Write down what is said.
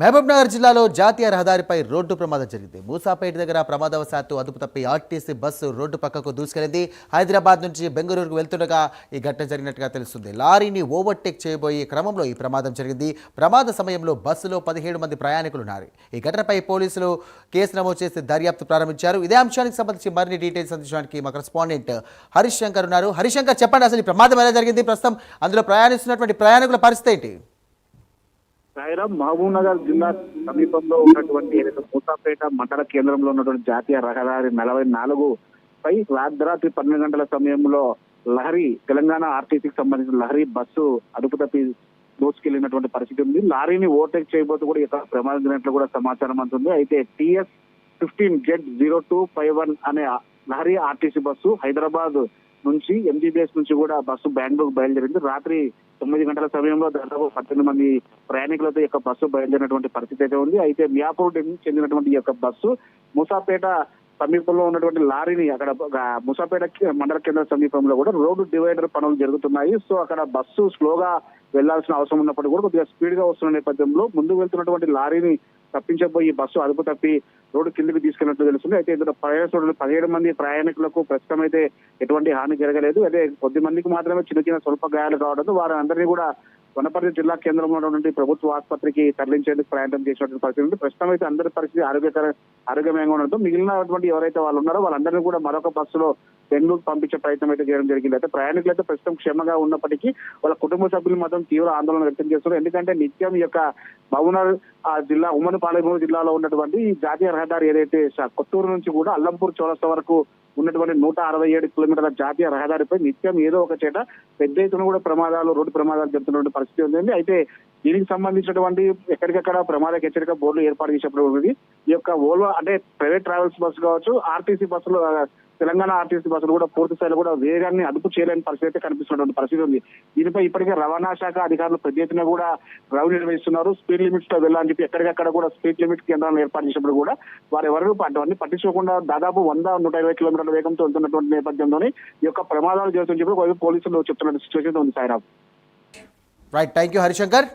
మహబూబ్నగర్ జిల్లాలో జాతీయ రహదారిపై రోడ్డు ప్రమాదం జరిగింది. మూసాపేట దగ్గర ప్రమాదవశాత్తు అదుపు తప్పి ఆర్టీసీ బస్సు రోడ్డు పక్కకు దూసుకెళ్ళింది హైదరాబాద్ నుంచి బెంగళూరుకు వెళ్తుండగా ఈ ఘటన జరిగినట్టుగా తెలుస్తుంది. లారీని ఓవర్టేక్ చేయబోయే క్రమంలో ఈ ప్రమాదం జరిగింది. ప్రమాద సమయంలో బస్సులో పదిహేడు మంది ప్రయాణికులు ఉన్నారు ఈ ఘటనపై పోలీసులు కేసు నమోదు చేసి దర్యాప్తు ప్రారంభించారు. ఇదే అంశానికి సంబంధించి మరిన్ని డీటెయిల్స్ అందించడానికి మా కరెస్పాండెంట్ హరిశంకర్ ఉన్నారు. హరిశంకర్ చెప్పండి అసలు ఈ ప్రమాదం ఎలా జరిగింది? ప్రస్తుతం అందులో ప్రయాణిస్తున్నటువంటి ప్రయాణికుల పరిస్థితి ఏంటి? సాయిరామ్ మహబూబ్ నగర్ జిల్లా సమీపంలో ఉన్నటువంటి ఏదైతే మూసాపేట మండల కేంద్రంలో ఉన్నటువంటి జాతీయ రహదారి నలభై నాలుగు పై రాత్రి పన్నెండు గంటల సమయంలో లహరి తెలంగాణ ఆర్టీసీకి సంబంధించిన లహరి బస్సు అదుపు తప్పి దోసుకెళ్ళినటువంటి పరిస్థితి ఉంది. లారీని ఓవర్టేక్ చేయబోతూ కూడా ఇక్కడ ప్రమాదం జరిగినట్లు కూడా సమాచారం అందుతుంది. అయితే TS fifteen Z zero two five one అనే లహరి ఆర్టీసీ బస్సు హైదరాబాద్ నుంచి ఎంబీబీఎస్ నుంచి కూడా బస్సు బెంగళూరు బయలుదేరింది. రాత్రి తొమ్మిది గంటల సమయంలో దాదాపు పద్దెనిమిది మంది ప్రయాణికులతో యొక్క బస్సు బయలుదేరినటువంటి పరిస్థితి అయితే ఉంది. అయితే మియాపూర్ చెందినటువంటి ఈ యొక్క బస్సు ముసాపేట సమీపంలో ఉన్నటువంటి లారీని అక్కడ ముసాపేట మండల కేంద్ర సమీపంలో కూడా రోడ్డు డివైడర్ పనులు జరుగుతున్నాయి. సో అక్కడ బస్సు స్లోగా వెళ్ళాల్సిన అవసరం ఉన్నప్పటికీ కూడా కొద్దిగా స్పీడ్గా వస్తున్న నేపథ్యంలో ముందు వెళ్తున్నటువంటి లారీని తప్పించబోయి బస్సు అదుపు తప్పి రోడ్డు కిందకి తీసుకున్నట్లు తెలుస్తుంది. అయితే ఇందులో ప్రయాణికులు పదిహేడు మంది ప్రయాణికులకు ప్రస్తుతం అయితే ఎటువంటి హాని జరగలేదు. అదే కొద్ది మందికి మాత్రమే చిన్న చిన్న స్వల్ప గాయాలు కావడంతో వారందరినీ కూడా వనపర్తి జిల్లా కేంద్రంలో ఉన్నటువంటి ప్రభుత్వ ఆసుపత్రికి తరలించేందుకు ప్రయాణం చేసినటువంటి పరిస్థితి ఉంది. ప్రస్తుతం అయితే అందరి పరిస్థితి ఆరోగ్యకర ఆరోగ్యమయంగా ఉండడంతో మిగిలినటువంటి ఎవరైతే వాళ్ళు ఉన్నారో వాళ్ళందరినీ కూడా మరొక బస్సులో బెంగళూరు పంపించే ప్రయత్నం అయితే చేయడం జరిగింది. అయితే ప్రయాణికులు అయితే ప్రస్తుతం క్షేమంగా ఉన్నప్పటికీ వాళ్ళ కుటుంబ సభ్యులు మాత్రం తీవ్ర ఆందోళన వ్యక్తం చేస్తున్నారు. ఎందుకంటే నిత్యం ఈ యొక్క భవనర్ ఆ జిల్లా ఉమ్మడి పాలమూరు జిల్లాలో ఉన్నటువంటి ఈ జాతీయ రహదారి ఏదైతే కొత్తూరు నుంచి కూడా అల్లంపూర్ చౌరస్తా వరకు ఉన్నటువంటి నూట అరవై ఏడు కిలోమీటర్ల జాతీయ రహదారిపై నిత్యం ఏదో ఒక చేట పెద్ద ఎత్తున కూడా ప్రమాదాలు రోడ్డు ప్రమాదాలు జరుగుతున్నటువంటి పరిస్థితి ఉందండి. అయితే దీనికి సంబంధించినటువంటి ఎక్కడికక్కడ ప్రమాద హెచ్చరిక బోర్డులు ఏర్పాటు చేసినప్పుడు ఉంది ఈ యొక్క ఓల్వో అంటే ప్రైవేట్ ట్రావెల్స్ బస్సు కావచ్చు ఆర్టీసీ బస్సులు తెలంగాణ ఆర్టీసీ బస్సులు కూడా పూర్తి స్థాయిలో కూడా వేగాన్ని అదుపు చేయలేని పరిస్థితి అయితే కనిపిస్తున్నటువంటి పరిస్థితి ఉంది. దీనిపై ఇప్పటికే రవాణా శాఖ అధికారులు పెద్ద ఎత్తున కూడా రవి నిర్వహిస్తున్నారు. స్పీడ్ లిమిట్స్లో వెళ్ళాలని చెప్పి ఎక్కడికక్కడ కూడా స్పీడ్ లిమిట్ కేంద్రాలను ఏర్పాటు చేసినప్పుడు కూడా వారు ఎవరు అటువంటి పట్టించుకోకుండా దాదాపు వంద నూట ఇరవై కిలోమీటర్ల వేగంతో వెళ్తున్నటువంటి నేపథ్యంలోనే ఈ యొక్క ప్రమాదాలు జరుగుతుందని చెప్పి పోలీసులు చెప్తున్న సిచ్యువేషన్ ఉంది Sairam. Right thank you Harishankar